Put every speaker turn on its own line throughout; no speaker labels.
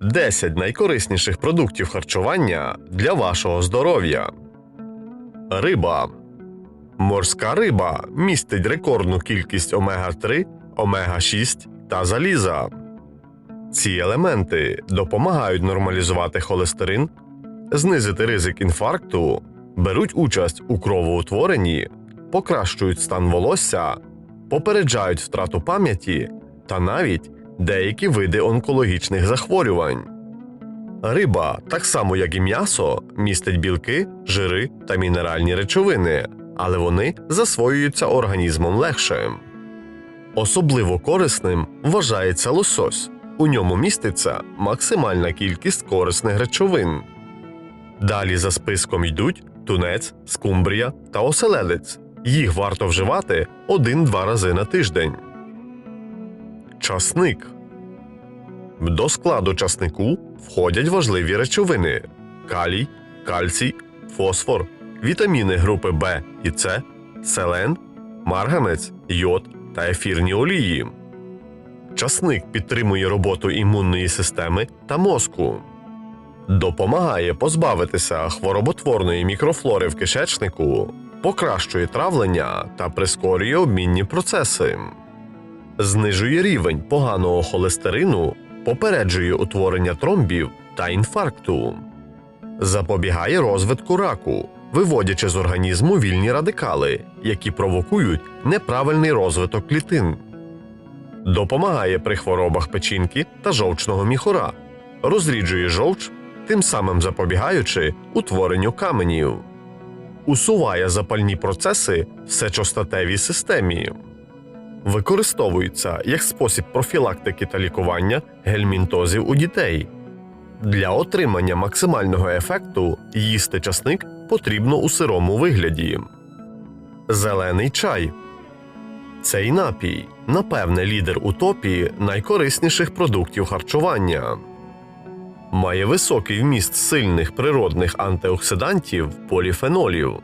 10 найкорисніших продуктів харчування для вашого здоров'я. Риба. Морська риба містить рекордну кількість омега-3, омега-6 та заліза. Ці елементи допомагають нормалізувати холестерин, знизити ризик інфаркту, беруть участь у кровоутворенні, покращують стан волосся, попереджають втрату пам'яті та навіть деякі види онкологічних захворювань. Риба, так само як і м'ясо, містить білки, жири та мінеральні речовини, але вони засвоюються організмом легше. Особливо корисним вважається лосось. У ньому міститься максимальна кількість корисних речовин. Далі за списком йдуть тунець, скумбрія та оселедець. Їх варто вживати 1-2 рази на тиждень. Часник. До складу часнику входять важливі речовини: калій, кальцій, фосфор, вітаміни групи В і С, селен, марганець, йод та ефірні олії. Часник підтримує роботу імунної системи та мозку, допомагає позбавитися хвороботворної мікрофлори в кишечнику, покращує травлення та прискорює обмінні процеси, знижує рівень поганого холестерину, попереджує утворення тромбів та інфаркту, запобігає розвитку раку, виводячи з організму вільні радикали, які провокують неправильний розвиток клітин. Допомагає при хворобах печінки та жовчного міхура, розріджує жовч, тим самим запобігаючи утворенню каменів, усуває запальні процеси в сечостатевій системі, використовується як спосіб профілактики та лікування гельмінтозів у дітей. Для отримання максимального ефекту їсти часник потрібно у сирому вигляді. Зелений чай цей напій, напевне, лідер у топі найкорисніших продуктів харчування. Має високий вміст сильних природних антиоксидантів поліфенолів.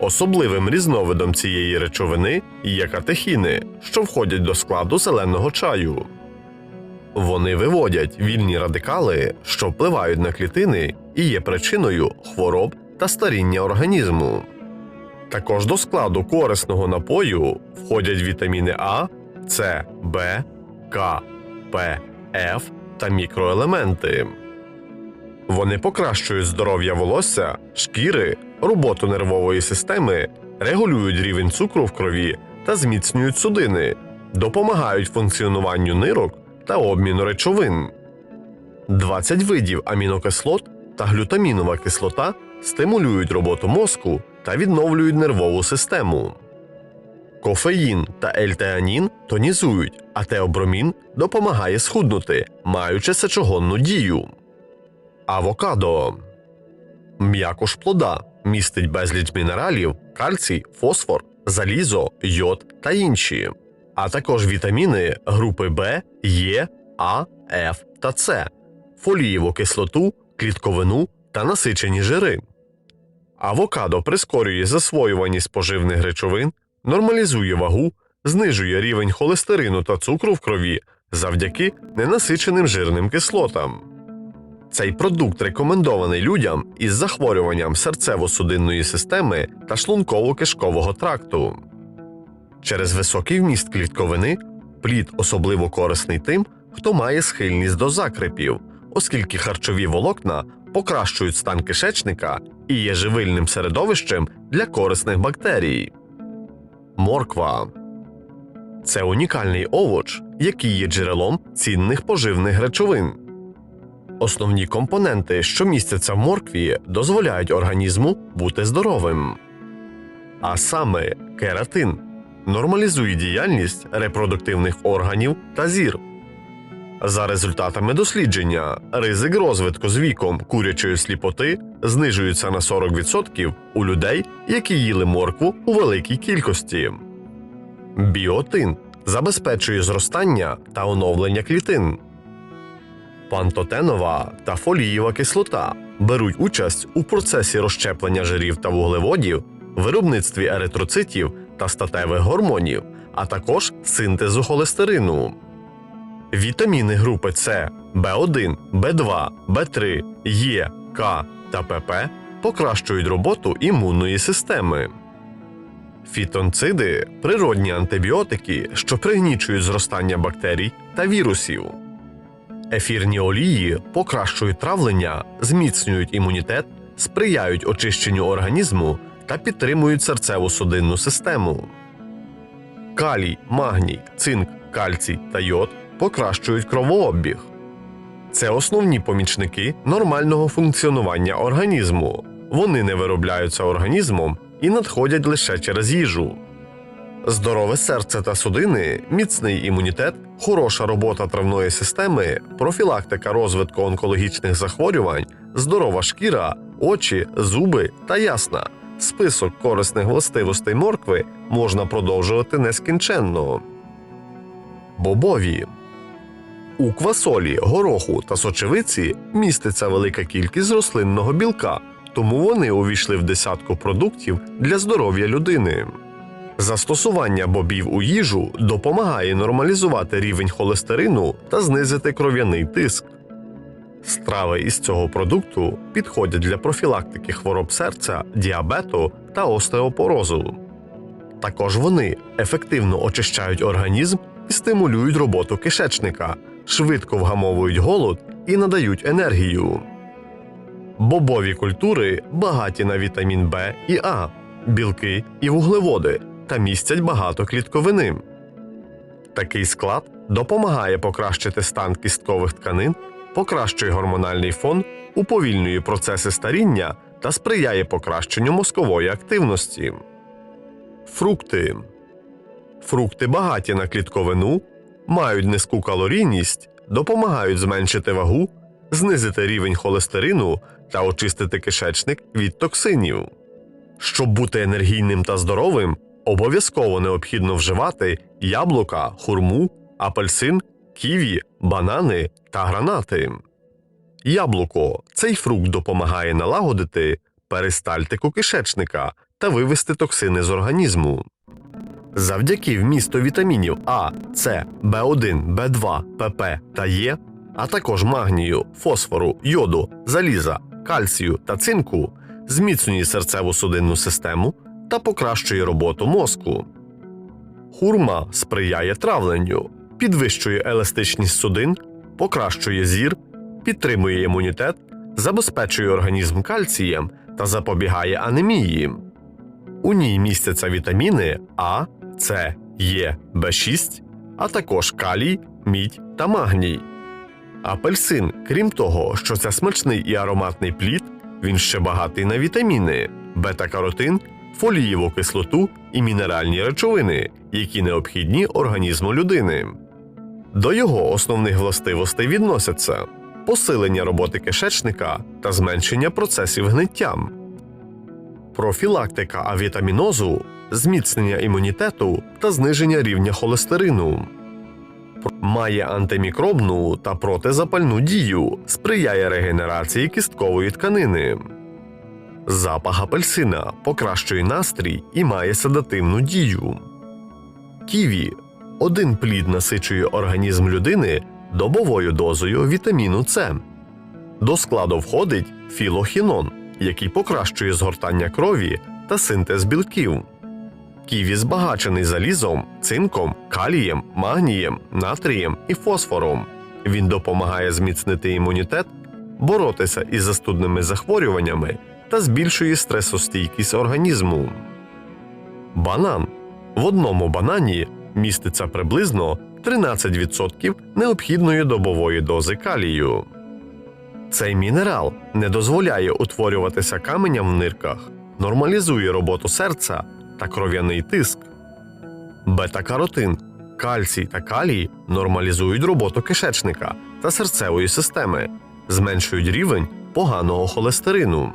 Особливим різновидом цієї речовини є катехіни, що входять до складу зеленого чаю. Вони виводять вільні радикали, що впливають на клітини і є причиною хвороб та старіння організму. Також до складу корисного напою входять вітаміни А, С, Б, К, П, Ф та мікроелементи. Вони покращують здоров'я волосся, шкіри, роботу нервової системи, регулюють рівень цукру в крові та зміцнюють судини, допомагають функціонуванню нирок та обміну речовин. 20 видів амінокислот та глютамінова кислота стимулюють роботу мозку та відновлюють нервову систему. Кофеїн та ельтеанін тонізують, а теобромін допомагає схуднути, маючи сечогонну дію. Авокадо м'якош плода містить безліч мінералів, кальцій, фосфор, залізо, йод та інші, а також вітаміни групи Б, Е, А, Ф та С, фолієву кислоту, клітковину та насичені жири. Авокадо прискорює засвоюваність поживних речовин, нормалізує вагу, знижує рівень холестерину та цукру в крові завдяки ненасиченим жирним кислотам. Цей продукт рекомендований людям із захворюванням серцево-судинної системи та шлунково-кишкового тракту. Через високий вміст клітковини плід особливо корисний тим, хто має схильність до закрепів, оскільки харчові волокна покращують стан кишечника і є живильним середовищем для корисних бактерій. Морква це унікальний овоч, який є джерелом цінних поживних речовин. Основні компоненти, що містяться в моркві, дозволяють організму бути здоровим. А саме кератин нормалізує діяльність репродуктивних органів та зір. За результатами дослідження, ризик розвитку з віком курячої сліпоти знижується на 40% у людей, які їли моркву у великій кількості. Біотин забезпечує зростання та оновлення клітин. Пантотенова та фолієва кислота беруть участь у процесі розщеплення жирів та вуглеводів, виробництві еритроцитів та статевих гормонів, а також синтезу холестерину. Вітаміни групи С, Б1, Б2, Б3, Е, К та ПП покращують роботу імунної системи. Фітонциди природні антибіотики, що пригнічують зростання бактерій та вірусів. Ефірні олії покращують травлення, зміцнюють імунітет, сприяють очищенню організму та підтримують серцево-судинну систему. Калій, магній, цинк, кальцій та йод покращують кровообіг. Це основні помічники нормального функціонування організму. Вони не виробляються організмом і надходять лише через їжу. Здорове серце та судини, міцний імунітет, хороша робота травної системи, профілактика розвитку онкологічних захворювань, здорова шкіра, очі, зуби та ясна. Список корисних властивостей моркви можна продовжувати нескінченно. Бобові у квасолі, гороху та сочевиці міститься велика кількість рослинного білка, тому вони увійшли в десятку продуктів для здоров'я людини. Застосування бобів у їжу допомагає нормалізувати рівень холестерину та знизити кров'яний тиск. Страви із цього продукту підходять для профілактики хвороб серця, діабету та остеопорозу. Також вони ефективно очищають організм і стимулюють роботу кишечника, швидко вгамовують голод і надають енергію. Бобові культури багаті на вітамін Б і А, білки і вуглеводи та містять багато клітковини. Такий склад допомагає покращити стан кісткових тканин, покращує гормональний фон, уповільнює процеси старіння та сприяє покращенню мозкової активності. Фрукти. Фрукти багаті на клітковину, мають низьку калорійність, допомагають зменшити вагу, знизити рівень холестерину та очистити кишечник від токсинів. Щоб бути енергійним та здоровим, обов'язково необхідно вживати яблука, хурму, апельсин, ківі, банани та гранати. Яблуко цей фрукт допомагає налагодити перистальтику кишечника та вивести токсини з організму. Завдяки вмісту вітамінів А, С, В1, В2, ПП та Е, а також магнію, фосфору, йоду, заліза, кальцію та цинку, зміцнює серцево-судинну систему та покращує роботу мозку. Хурма сприяє травленню, підвищує еластичність судин, покращує зір, підтримує імунітет, забезпечує організм кальцієм та запобігає анемії. У ній містяться вітаміни А, С, Е, В6, а також калій, мідь та магній. Апельсин, крім того, що це смачний і ароматний плід, він ще багатий на вітаміни, бета-каротин, фолієву кислоту і мінеральні речовини, які необхідні організму людини. До його основних властивостей відносяться посилення роботи кишечника та зменшення процесів гниття, профілактика авітамінозу, зміцнення імунітету та зниження рівня холестерину. Має антимікробну та протизапальну дію, сприяє регенерації кісткової тканини. Запах апельсина покращує настрій і має седативну дію. Ківі один плід насичує організм людини добовою дозою вітаміну С. До складу входить філохінон, який покращує згортання крові та синтез білків. Ківі збагачений залізом, цинком, калієм, магнієм, натрієм і фосфором. Він допомагає зміцнити імунітет, боротися із застудними захворюваннями та збільшує стресостійкість організму. Банан в одному банані міститься приблизно 13% необхідної добової дози калію. Цей мінерал не дозволяє утворюватися каменям в нирках, нормалізує роботу серця та кров'яний тиск. Бета-каротин, кальцій та калій нормалізують роботу кишечника та серцевої системи, зменшують рівень поганого холестерину.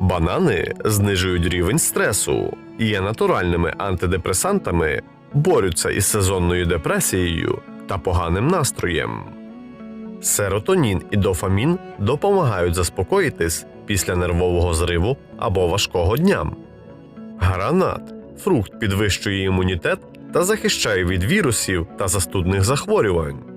Банани знижують рівень стресу, є натуральними антидепресантами, борються із сезонною депресією та поганим настроєм. Серотонін і дофамін допомагають заспокоїтись після нервового зриву або важкого дня. Гранат фрукт підвищує імунітет та захищає від вірусів та застудних захворювань.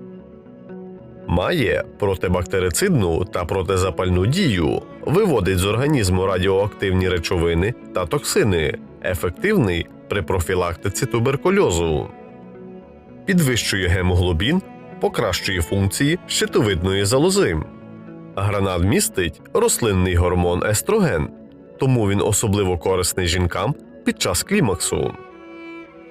Має протибактерицидну та протизапальну дію, виводить з організму радіоактивні речовини та токсини, ефективний при профілактиці туберкульозу, підвищує гемоглобін, покращує функції щитовидної залози. Гранат містить рослинний гормон естроген, тому він особливо корисний жінкам під час клімаксу.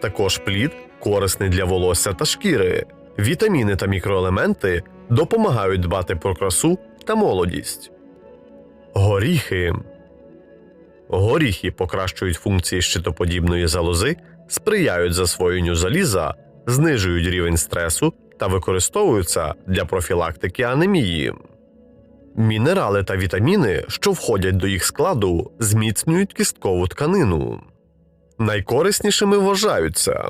Також плід корисний для волосся та шкіри. Вітаміни та мікроелементи допомагають дбати про красу та молодість. Горіхи. Горіхи покращують функції щитоподібної залози, сприяють засвоєнню заліза, знижують рівень стресу та використовуються для профілактики анемії. Мінерали та вітаміни, що входять до їх складу, зміцнюють кісткову тканину. Найкориснішими вважаються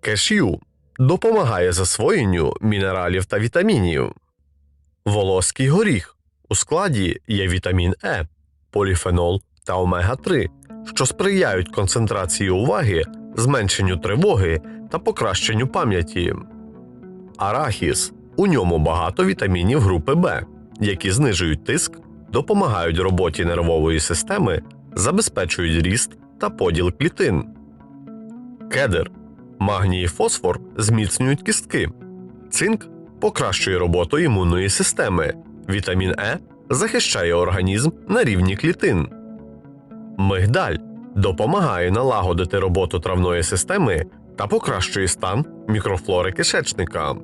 кешю допомагає засвоєнню мінералів та вітамінів. Волоський горіх у складі є вітамін Е, поліфенол та омега-3, що сприяють концентрації уваги, зменшенню тривоги та покращенню пам'яті. Арахіс у ньому багато вітамінів групи Б, які знижують тиск, допомагають роботі нервової системи, забезпечують ріст та поділ клітин. Кедр магній і фосфор зміцнюють кістки. Цинк покращує роботу імунної системи. Вітамін Е захищає організм на рівні клітин. Мигдаль допомагає налагодити роботу травної системи та покращує стан мікрофлори кишечника.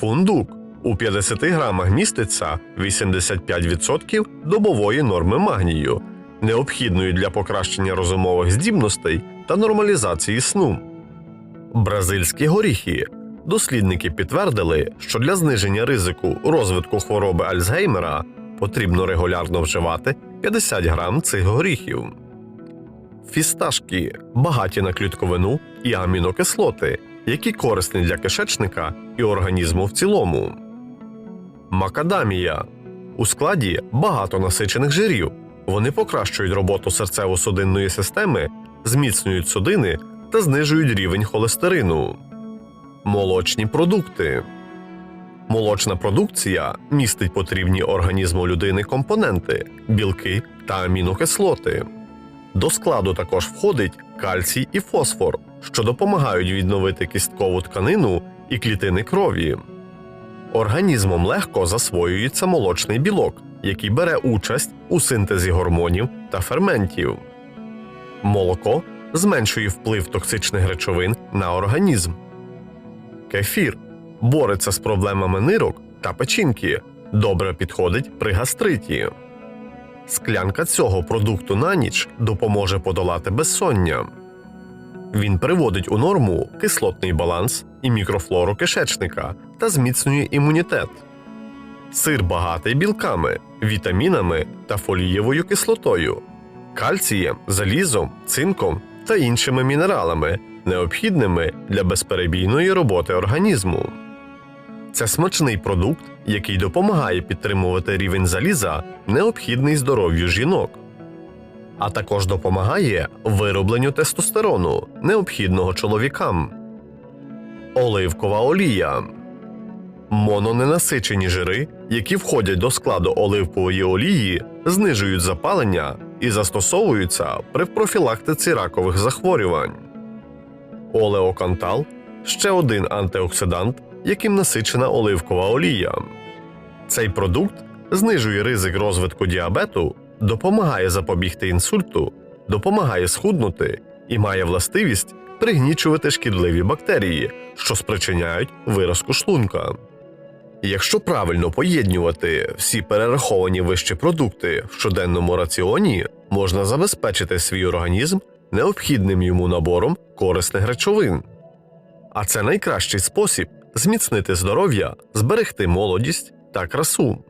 Фундук у 50 грамах міститься 85% добової норми магнію, необхідної для покращення розумових здібностей та нормалізації сну. Бразильські горіхи. Дослідники підтвердили, що для зниження ризику розвитку хвороби Альцгеймера потрібно регулярно вживати 50 грам цих горіхів. Фісташки багаті на клітковину і амінокислоти, які корисні для кишечника і організму в цілому. Макадамія у складі багато насичених жирів. Вони покращують роботу серцево-судинної системи, зміцнюють судини та знижують рівень холестерину. Молочні продукти. Молочна продукція містить потрібні організму людини компоненти, білки та амінокислоти. До складу також входить кальцій і фосфор, що допомагають відновити кісткову тканину і клітини крові. Організмом легко засвоюється молочний білок, який бере участь у синтезі гормонів та ферментів. Молоко зменшує вплив токсичних речовин на організм. Кефір бореться з проблемами нирок та печінки, добре підходить при гастриті. Склянка цього продукту на ніч допоможе подолати безсоння. Він приводить у норму кислотний баланс і мікрофлору кишечника та зміцнює імунітет. Сир багатий білками, вітамінами та фолієвою кислотою, кальцієм, залізом, цинком та іншими мінералами, необхідними для безперебійної роботи організму. Це смачний продукт, який допомагає підтримувати рівень заліза, необхідний здоров'ю жінок, а також допомагає виробленню тестостерону, необхідного чоловікам. Оливкова олія мононенасичені жири, які входять до складу оливкової олії, знижують запалення і застосовуються при профілактиці ракових захворювань. Олеокантал ще один антиоксидант, яким насичена оливкова олія. Цей продукт знижує ризик розвитку діабету, допомагає запобігти інсульту, допомагає схуднути і має властивість пригнічувати шкідливі бактерії, що спричиняють виразку шлунка. Якщо правильно поєднувати всі перераховані вищі продукти в щоденному раціоні, можна забезпечити свій організм необхідним йому набором корисних речовин. А це найкращий спосіб зміцнити здоров'я, зберегти молодість та красу.